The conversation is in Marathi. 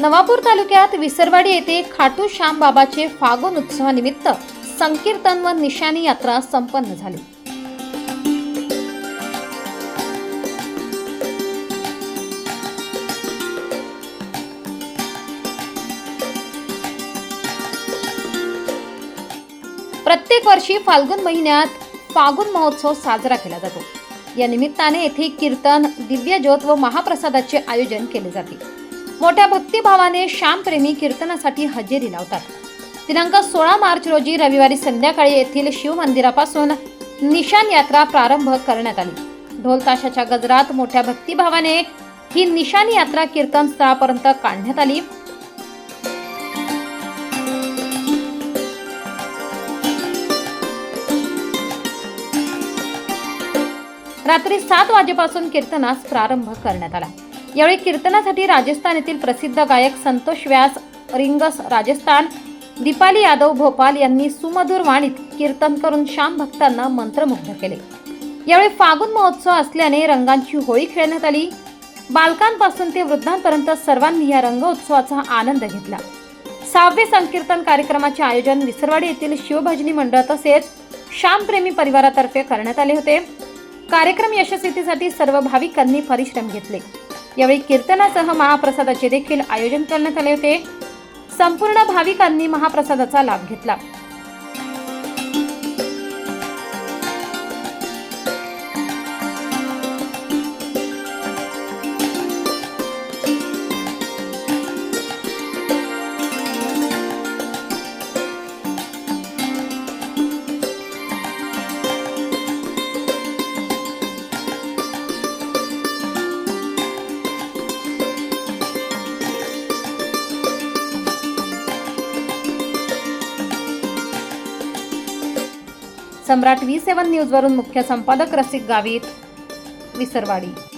नवापूर तालुक्यात विसरवाडी येथे खाटू श्यामबाबाचे फागुन उत्सवानिमित्त संकीर्तन व निशानी यात्रा संपन्न झाली. प्रत्येक वर्षी फाल्गुन महिन्यात फागुन महोत्सव साजरा केला जातो. या निमित्ताने येथे कीर्तन दिव्य ज्योत व महाप्रसादाचे आयोजन केले जाते. मोठ्या भक्तिभावाने श्यामप्रेमी कीर्तनासाठी हजेरी लावतात. दिनांक सोळा मार्च रोजी रविवारी संध्याकाळी येथील शिवमंदिरापासून निशान यात्रा प्रारंभ करण्यात आली. ढोल ताशाच्या गजरात मोठ्या भक्तिभावाने ही निशान यात्रा कीर्तन स्थळापर्यंत काढण्यात आली. रात्री सात वाजेपासून कीर्तनास प्रारंभ करण्यात आला. यावेळी कीर्तनासाठी राजस्थान येथील प्रसिद्ध गायक संतोष व्यास रिंगस राजस्थान दीपाली यादव भोपाल यांनी सुमधुर वाणीत कीर्तन करून श्याम भक्तांना मंत्रमुग्ध केले. यावेळी फागुन महोत्सव असल्याने रंगांची होळी खेळण्यात आली. बालकांपासून ते वृद्धांपर्यंत सर्वांनी या रंगोत्सवाचा आनंद घेतला. सहावे संकीर्तन कार्यक्रमाचे आयोजन विसरवाडी येथील शिवभजनी मंडळ तसेच श्यामप्रेमी परिवारातर्फे करण्यात आले होते. कार्यक्रम यशस्वीतीसाठी सर्व भाविकांनी परिश्रम घेतले. यावेळी कीर्तनासह महाप्रसादाचे देखील आयोजन करण्यात आले होते. संपूर्ण भाविकांनी महाप्रसादाचा लाभ घेतला. सम्राट व्ही सेवन न्यूजवरून मुख्य संपादक रसिक गावित विसरवाडी.